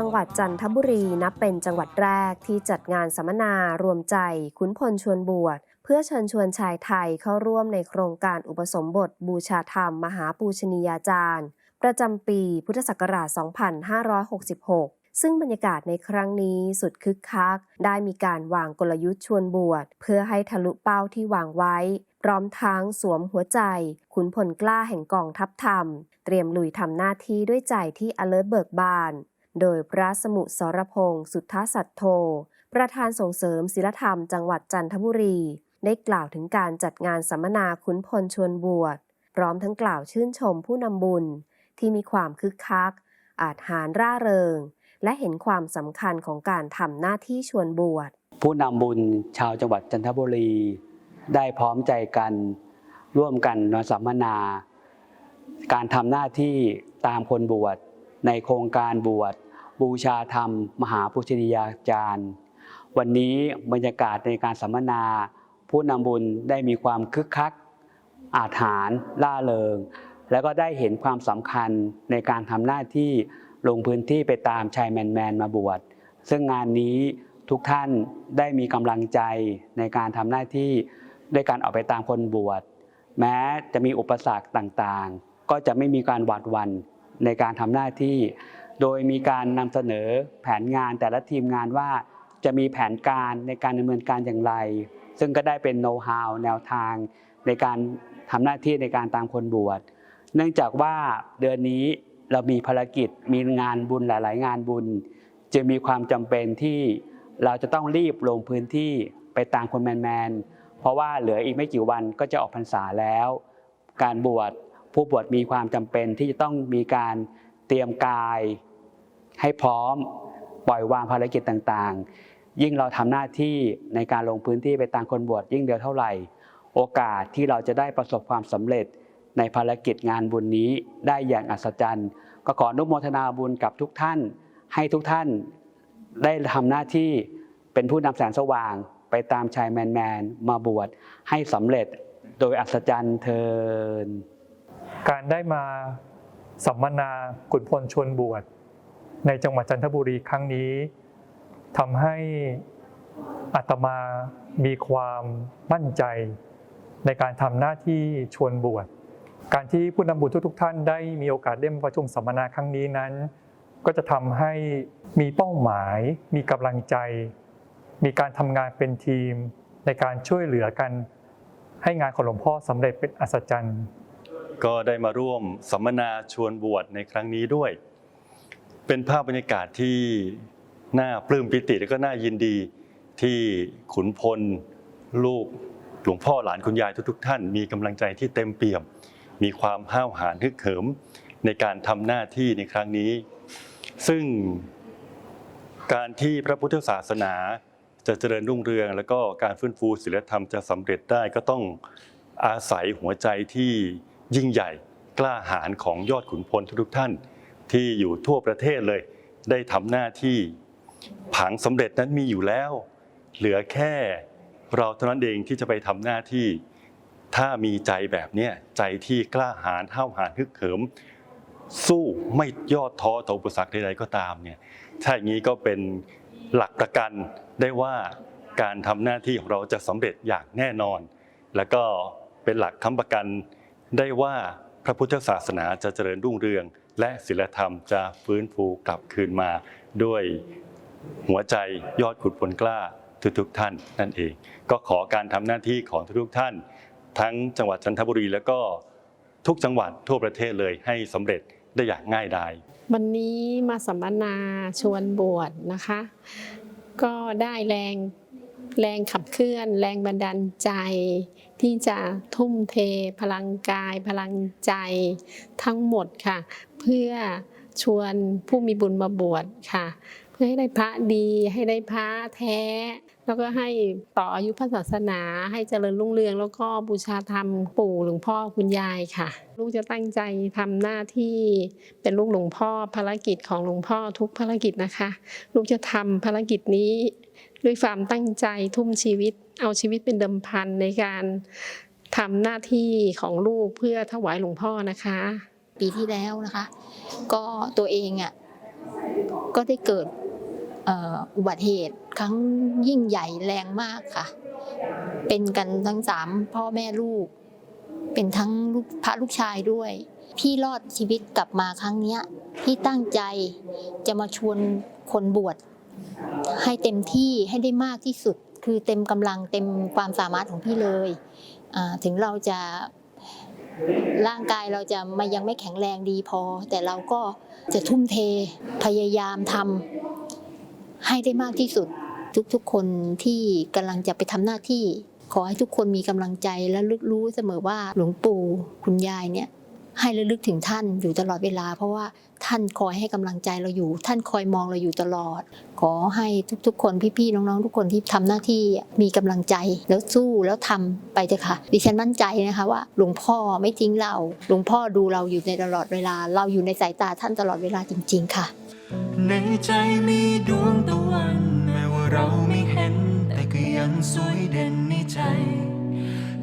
จังหวัดจันทบุรีนับเป็นจังหวัดแรกที่จัดงานสัมมนารวมใจขุนพลชวนบวช เพื่อเชิญชวนชายไทยเข้าร่วมในโครงการอุปสมบทบูชาธรรมมหาปูชนียาจารย์ ประจำปีพุทธศักราช 2566ซึ่งบรรยากาศในครั้งนี้สุดคึกคัก ได้มีการวางกลยุทธ์ชวนบวช เพื่อให้ทะลุเป้าที่วางไว้ พร้อมทั้งสวมหัวใจ ขุนพลกล้าแห่งกองทัพธรรม เตรียมลุยทำหน้าที่ด้วยใจที่ alert เบิกบาน โดยพระสมุสรพงศ์สุทธสัตโธ ประธานส่งเสริมศิลธรรมจังหวัดจันทบุรี ได้กล่าวถึงการจัดงานสัมมนาขุนพลชวนบวช พร้อมทั้งกล่าวชื่นชมผู้นำบุญ ที่มีความคึกคัก อาจหารร่าเริง และเห็นความสำคัญของการทำหน้าที่ชวนบวช ผู้นำบุญชาวจังหวัดจันทบุรี ได้พร้อมใจกันร่วมกันนสัมมนา การทำหน้าที่ตามคนบวชในโครงการบวช บูชาธรรม มหาปุชนียาจารย์ วันนี้บรรยากาศในการสัมมนา ผู้นำบุญได้มีความคึกคัก อาถรรพ์ล่าเริง แล้วก็ได้เห็นความสำคัญในการทำหน้าที่ลงพื้นที่ไปตามชายแมนแมนมาบวช ซึ่งงานนี้ทุกท่านได้มีกำลังใจในการทำหน้าที่ด้วยการออกไปตามคนบวช แม้จะมีอุปสรรคต่างๆ ก็จะไม่มีการหวาดหวั่นในการทำหน้าที่ โดยมีการนำเสนอแผนงานแต่ละทีมงานว่าจะมีแผนการในการดำเนินการอย่างไร ซึ่งก็ได้เป็นโน้ตฮาวแนวทางในการทำหน้าที่ในการตามคนบวช เนื่องจากว่าเดือนนี้เรามีภารกิจมีงานบุญหลาย ๆ งานบุญจึงมีความจำเป็นที่เราจะต้องรีบลงพื้นที่ไปตามคนแมน ๆ เพราะว่าเหลืออีกไม่กี่วันก็จะออกพรรษาแล้ว การบวชผู้บวชมีความจำเป็นที่จะต้องมีการ เตรียมกายให้พร้อมปล่อยวางภารกิจต่างๆ ยิ่งเราทำหน้าที่ในการลงพื้นที่ไปตามคนบวชยิ่งเดียวเท่าไหร่ โอกาสที่เราจะได้ประสบความสำเร็จในภารกิจงานบุญนี้ได้อย่างอัศจรรย์ ก็ขออนุโมทนาบุญกับทุกท่าน ให้ทุกท่านได้ทำหน้าที่เป็นผู้นำแสงสว่าง ไปตามชายแมนแมนมาบวชให้สำเร็จโดยอัศจรรย์เทินการได้มา สัมมนาขุนพลชวนบวชในจังหวัดจันทบุรีครั้งนี้ทำให้อาตมามีความมั่นใจ ในการทำหน้าที่ชวนบวชการที่ผู้นำบุญทุกๆท่านได้มีโอกาสได้มาประชุมสัมมนาครั้งนี้นั้น ก็จะทำให้มีเป้าหมาย มีกำลังใจ มีการทำงานเป็นทีม ในการช่วยเหลือกัน ให้งานของหลวงพ่อสำเร็จเป็นอัศจรรย์ ก็ได้มาร่วมสัมมนาชวนบวชในครั้งนี้ด้วย เป็นภาพบรรยากาศที่น่าปลื้มปิติและก็น่ายินดีที่ขุนพลลูกหลวงพ่อหลานคุณยายทุกๆ ท่าน มีกำลังใจที่เต็มเปี่ยม มีความห้าวหาญฮึกเหิมในการทำหน้าที่ในครั้งนี้ ซึ่งการที่พระพุทธศาสนาจะเจริญรุ่งเรือง แล้วก็การฟื้นฟูศีลธรรมจะสำเร็จได้ก็ต้องอาศัยหัวใจที่ ยิ่งใหญ่กล้าหาญของยอดขุนพลทุกๆท่าน ที่อยู่ทั่วประเทศเลย ได้ทำหน้าที่ ผังสำเร็จนั้นมีอยู่แล้ว เหลือแค่เราเท่านั้นเองที่จะไปทำหน้าที่ ถ้ามีใจแบบนี้ใจที่กล้าหาญห้าวหาญฮึกเหิม สู้ไม่ย่อท้อต่ออุปสรรคใดๆก็ตามเนี่ยถ้าอย่างนี้ก็เป็นหลักประกันได้ว่าการทำหน้าที่ของเราจะสำเร็จอย่างแน่นอน แล้วก็เป็นหลักค้ำประกัน ได้ว่าพระพุทธศาสนาจะเจริญรุ่งเรือง และศีลธรรมจะฟื้นฟูกลับคืนมา ด้วยหัวใจยอดขุดพลกล้าทุกๆท่านนั่นเอง ก็ขอการทำหน้าที่ของทุกๆท่าน ทั้งจังหวัดจันทบุรีแล้วก็ทุกจังหวัดทั่วประเทศเลยให้สำเร็จได้อย่างง่ายดายวันนี้มาสัมมนาชวนบวชนะคะ ก็ได้แรง แรงขับเคลื่อน แรงบันดาลใจ ที่จะทุ่มเท พลังกาย พลังใจทั้งหมดค่ะ เพื่อชวนผู้มีบุญมาบวชค่ะ พื่อให้ได้พระดีให้ได้พระแท้ แล้วก็ให้ต่ออายุพระศาสนา ให้เจริญรุ่งเรือง แล้วก็บูชาธรรมปู่หลวงพ่อคุณยายค่ะ ลูกจะตั้งใจทำหน้าที่เป็นลูกหลวงพ่อภารกิจของหลวงพ่อทุกภารกิจนะคะ ลูกจะทำภารกิจนี้ ด้วยความตั้งใจทุ่มชีวิต เอาชีวิตเป็นเดิมพันในการทำหน้าที่ของลูกเพื่อถวายหลวงพ่อนะคะ ปีที่แล้วนะคะ ก็ตัวเองอะก็ได้เกิด อุบัติเหตุครั้งยิ่งใหญ่แรงมากค่ะ เป็นกันทั้งสามพ่อแม่ลูก เป็นทั้งลูกพระลูกชายด้วย พี่รอดชีวิตกลับมาครั้งเนี้ยพี่ตั้งใจจะมาชวนคนบวชให้เต็มที่ให้ได้มากที่สุด คือเต็มกำลังเต็มความสามารถของพี่เลยถึงเราจะร่างกายเราจะมายังไม่แข็งแรงดีพอ แต่เราก็จะทุ่มเทพยายามทำ ให้ได้มากที่สุด ทุกๆคนที่กำลังจะไปทำหน้าที่ ขอให้ทุกคนมีกำลังใจและลึกรู้เสมอว่าหลวงปู่คุณยายเนี่ยให้ระลึกถึงท่านอยู่ตลอดเวลา เพราะว่าท่านคอยให้กำลังใจเราอยู่ ท่านคอยมองเราอยู่ตลอด ขอให้ทุกๆ คนพี่ๆน้องๆ ทุกคนที่ทำหน้าที่มีกำลังใจแล้วสู้แล้วทำไปเถอะค่ะ ดิฉันมั่นใจนะคะว่าหลวงพ่อไม่ทิ้งเราหลวงพ่อดูเราอยู่ในตลอดเวลา เราอยู่ในสายตาท่านตลอดเวลาจริง ๆ ค่ะ ในใจมีดวงตะวัน แม้ว่าเราไม่เห็น แต่ก็ยังสวยเด่นในใจ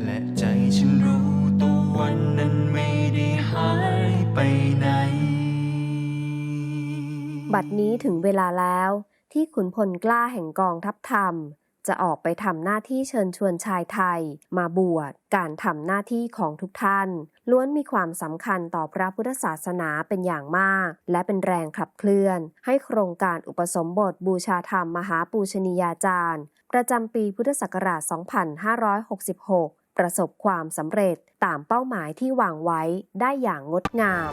และใจฉันรู้ตะวันนั้นไม่ได้หายไปไหน บัดนี้ถึงเวลาแล้วที่ขุนพลกล้าแห่งกองทัพธรรม จะออกไปทำหน้าที่เชิญชวนชายไทย มาบวช การทำหน้าที่ของทุกท่าน ล้วนมีความสำคัญต่อพระพุทธศาสนาเป็นอย่างมาก และเป็นแรงขับเคลื่อน ให้โครงการอุปสมบทบูชาธรรมมหาปูชนียาจารย์ ประจำปีพุทธศักราช 2566 ประสบความสำเร็จตามเป้าหมายที่วางไว้ได้อย่างงดงาม